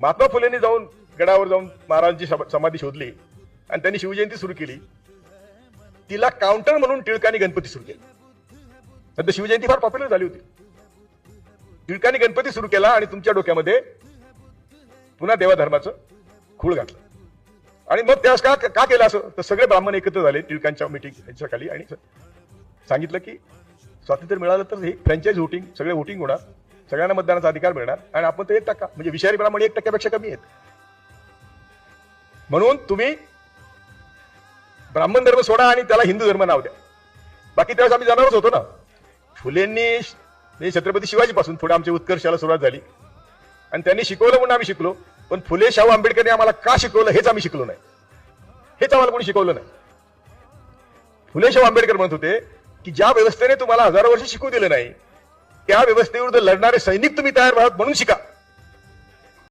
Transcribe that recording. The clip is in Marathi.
महात्मा फुलेंनी जाऊन गडावर जाऊन महाराजांची समाधी शोधली. आणि त्यांनी शिवजयंती सुरू केली. तिला काउंटर म्हणून टिळकांनी गणपती सुरू केला. सध्या शिवजयंती फार पॉप्युलर झाली होती. टिळकांनी गणपती सुरू केला आणि तुमच्या डोक्यामध्ये पुन्हा देवाधर्माचं खूळ घातलं. आणि मग त्यास का का केलं असं? तर सगळे ब्राह्मण एकत्र झाले टिळकांच्या मिटिंग ह्याच्या खाली. आणि सांगितलं की स्वातंत्र्य मिळालं तर हे फ्रँचाईज व्होटिंग सगळे व्होटिंग होणार. सगळ्यांना मतदानाचा अधिकार मिळणार आणि आपण ते एक टक्का म्हणजे विषारी ब्राह्मण एक टक्क्यापेक्षा कमी आहेत. म्हणून तुम्ही ब्राह्मण धर्म सोडा आणि त्याला हिंदू धर्म नाव द्या. बाकी त्यावेळेस आम्ही जाणारच होतो ना. फुलेंनी म्हणजे छत्रपती शिवाजीपासून थोडं पुढे आमच्या उत्कर्षाला सुरुवात झाली. आणि त्यांनी शिकवलं म्हणून आम्ही शिकलो. पण फुले शाहू आंबेडकरने आम्हाला का शिकवलं हेच आम्ही शिकलो नाही. हेच आम्हाला कोणी शिकवलं नाही. फुले शाहू आंबेडकर म्हणत होते की ज्या व्यवस्थेने तुम्हाला हजारो वर्ष शिकू दिलं नाही त्या व्यवस्थेविरुद्ध लढणारे सैनिक तुम्ही तयार व्हाल म्हणून शिका.